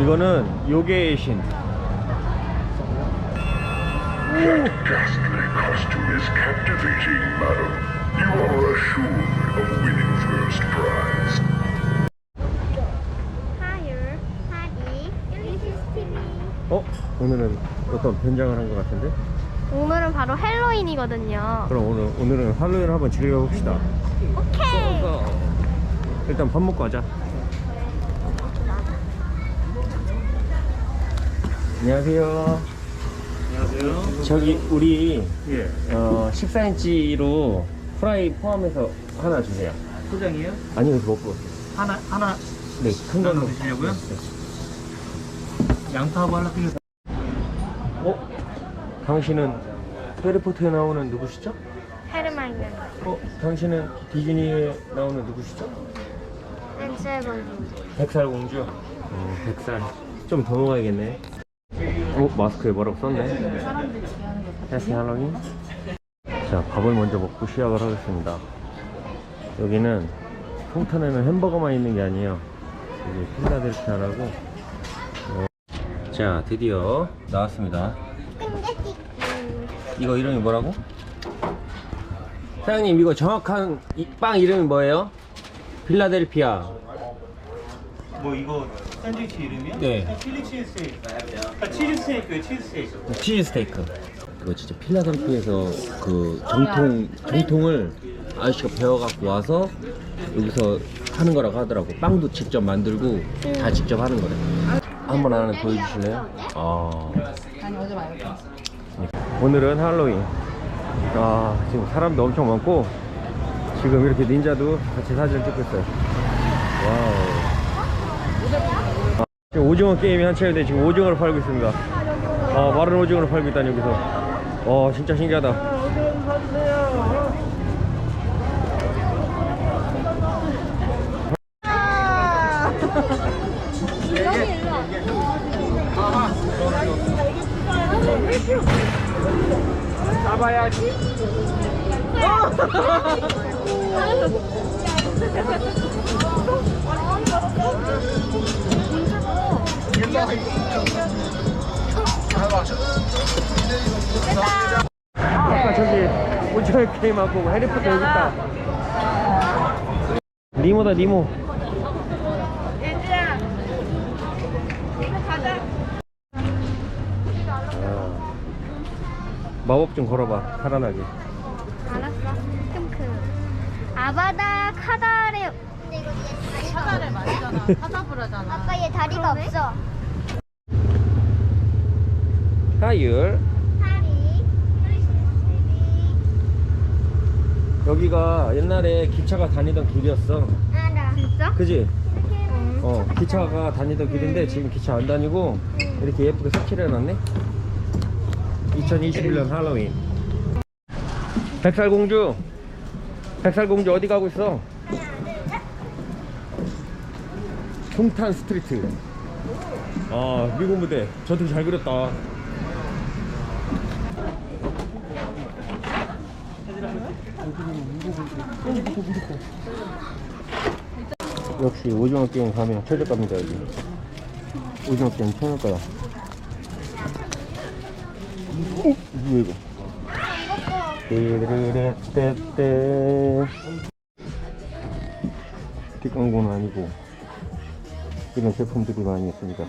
이거는 요괴의 신. That ghastly costume is captivating, madam. You are assured of winning first prize. 하율, 하리, 릴리시스 TV. 어? 오늘은 어떤 변장을 한 것 같은데? 오늘은 바로 헬로윈이거든요. 그럼 오늘, 오늘은 할로윈을 한번 즐겨봅시다. 오케이. 일단 밥 먹고 하자. 안녕하세요. 안녕하세요. 저기 우리 예. 어, 14인치로 프라이 포함해서 하나 주세요. 포장이에요? 아니요, 그거 먹고. 하나 하나 네, 큰 걸로. 드시려고요? 네. 양파하고 할라피뇨. 어? 당신은 해리포터에 나오는 누구시죠? 헤르마이는 어? 당신은 디즈니에 나오는 누구시죠? 엔셀본주. 백살 공주? 어, 백살. 좀 더 먹어야겠네. 어? 마스크에 뭐라고 썼네? 해피 할로윈? 자, 밥을 먼저 먹고 시작을 하겠습니다. 여기는 풍탄에는 햄버거만 있는 게 아니에요. 여기 필라델피아라고. 어. 자, 드디어 나왔습니다. 이거 이름이 뭐라고? 사장님, 이거 정확한 이 빵 이름이 뭐예요? 필라델피아. 뭐 이거 샌드위치 이름이요? 네. 칠리 치즈 스테이크. 아, 치즈 스테이크, 치즈 스테이크. 치즈 스테이크. 이거 진짜 필라델피아에서 그 정통 정통을 아저씨가 배워갖고 와서 여기서 하는 거라고 하더라고. 빵도 직접 만들고 다 직접 하는 거래. 한번 안에 보여주실래요? 아. 아니 어제 말고 오늘은 할로윈. 아 지금 사람도 엄청 많고 지금 이렇게 닌자도 같이 사진을 찍고 있어요. 와우. 오징어 게임이 한창인데 지금 오징어를 팔고 있습니다. 아 마른 오징어를 팔고 있다니 여기서. 와 진짜 신기하다. 아 까 저기 오징어 게임하고 해리포터 여기 있다. 니모다 니모. 아, 마법 좀 걸어봐 살아나게. 알았어. 큼큼. 아바다 카다레. 근데 이거 얘 다리가 말잖아 사자 부르잖아 아까 얘 다리가 없어. TV. 여기가 옛날에 기차가 다니던 길이었어. 알아. 진짜? 그지? 응. 어 기차가 다니던 길인데 지금 기차 안 다니고 이렇게 예쁘게 색칠해 놨네 2021년 할로윈 백살공주 백살공주 어디 가고 있어? 송탄 스트리트 아 미국 무대 저도 잘 그렸다 역시 오징어 게임 가면 최저가입니다 여기. 오징어 게임 최저가야. 어? 뭐야 이거? 띠르르떼떼 뒷광고는 아니고 이런 제품들이 많이 있습니다.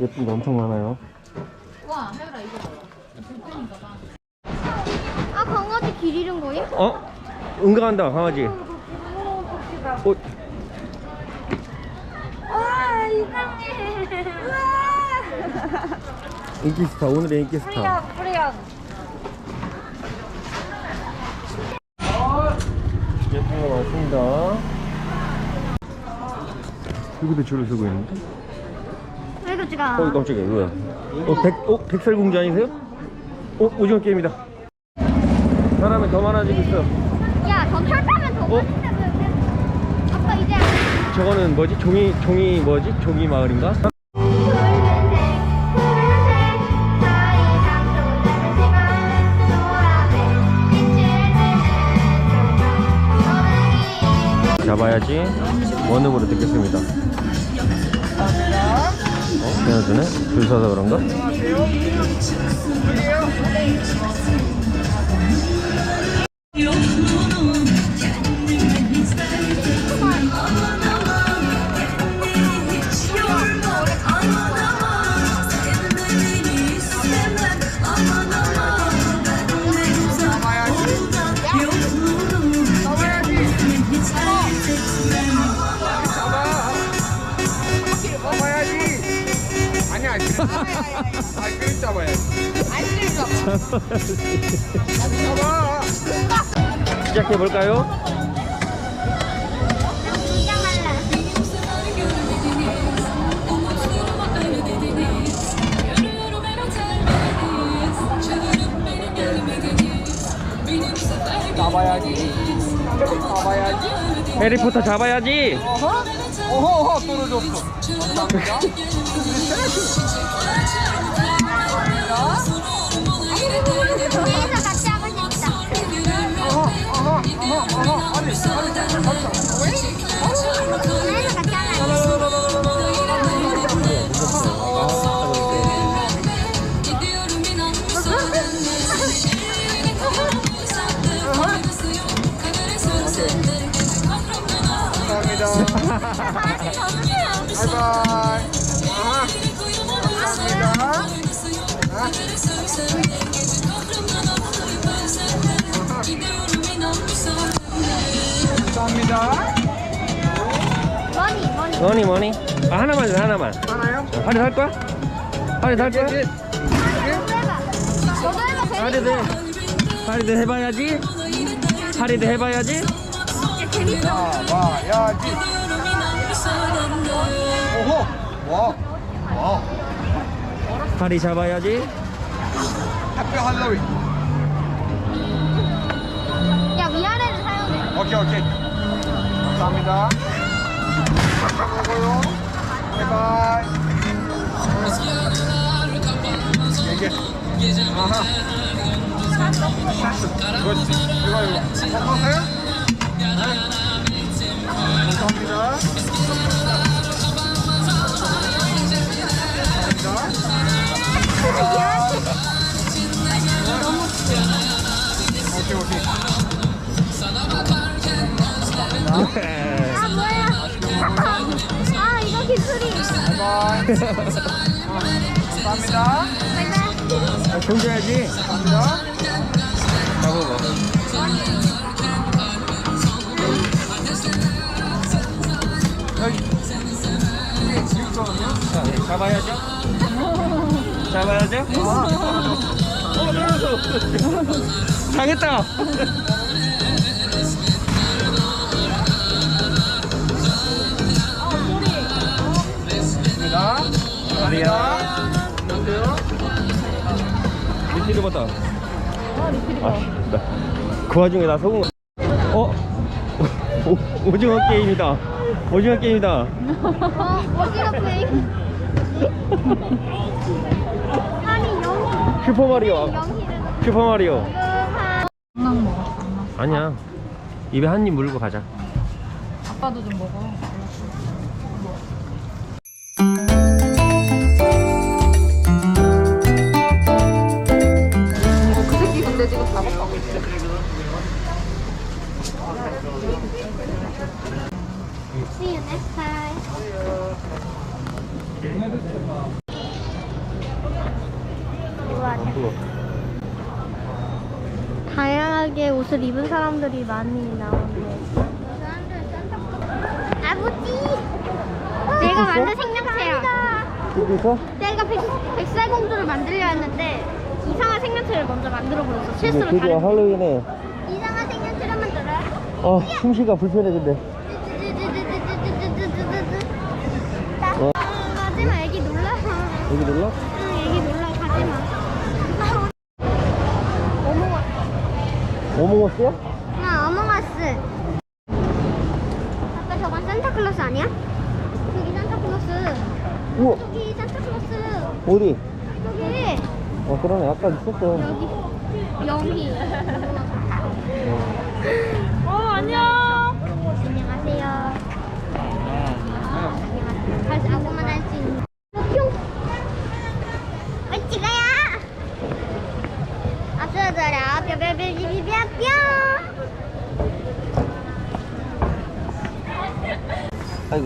예쁜 거 엄청 많아요. 와 혜율아 이거. 불편인가 봐아 강아지 길 잃은 거임? 어? 응가한다 강아지 어? 와 이상해. 인기스타 오늘의 인기스타 프리안 예쁜 거 많습니다 누구도 줄을 서고 있는데? 왜 그지가? 어 깜짝이야 뭐야 어, 백, 어 백설공주 아니세요? 어 오징어 게임이다 사람이 더 많아지고 있어 야 전철 타면 더 어? 멋있다. 아빠 이제 저거는 뭐지? 종이 종이 뭐지? 종이 마을인가? 푸른색 푸른색 사이상 쏟는 시간 노란색 빛을 내는 조명 너는 이 잡아야지 원음으로 듣겠습니다 끊어주네? 줄 서서 그런가? 아 니야 시작해 볼까요? 잡아야지 잡아야지 해리포터 잡아야지! 어허 어허 떨어졌어 감사합니다. 어허 어허 어허 어허 뭐니 뭐니? 아 하나만 줘 하나만 하나요? 하리 살 거야? 하리 살 거야? 하리도 해 하리도 해봐야지 하리도 해봐야지. 잡아야지 오호 와 와. 하리 잡아야지 해피 할로윈 야 위아래를 사용해. 오케이 오케이 감사합니다 먹어요 바이바이 이게 아하 그렇지 이 감사합니다. 아, 던져야지. 감사합니다 잡아봐 여기 이게 지우거든요 자, 잡아야죠. 잡아야죠? 어 떨어졌어. 당했다 하리야 안녕하세요 리필이 봤다 아, 나, 그 와중에 나거 어? 오, 오징어 게임이다. 오징어 게임이다. 어 어디가 플레이? 아니 영희. 슈퍼 마리오. 영희를. 슈퍼 마리오. 한 장난 먹어 장난 아니야. 입에 한 입 물고 가자. 아빠도 좀 먹어 See you next time. 우와, 다양하게 옷을 입은 사람들이 많이 나오네. 아버지! 내가 만든 생명체야. 여기서? 내가 백, 백설공주를 만들려 했는데 이상한 생명체를 먼저 만들어 버렸어. 실수로 다른 할로윈에 이상한 생명체를 만들 어. 어 숨쉬가 불편해 근데 어? 가지마 애기 놀라. 여기 눌러? 응 애기 놀라 가지마. 어몽어스야? 아, 어몽어스. 아까 저건 산타클로스 아니야? 저기 산타클로스. 우와 저기 산타클로스. 어디? 저기. 어 그러네 아까 있었어 여기. 영희. 어. 어, 안녕. 안녕하세요. 안녕하세요. 할 수, 아무거나 할 수 있는. 뿅.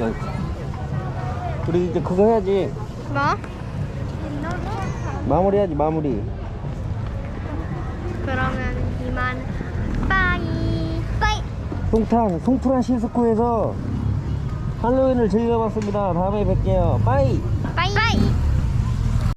아이고 아이고 우리 이제 그거 해야지. 뭐? 마무리 해야지 마무리. 그러면 이만. 빠이 빠이. 송탄 송프란 시스코에서 할로윈을 즐겨봤습니다. 다음에 뵐게요. 빠이 빠이. 빠이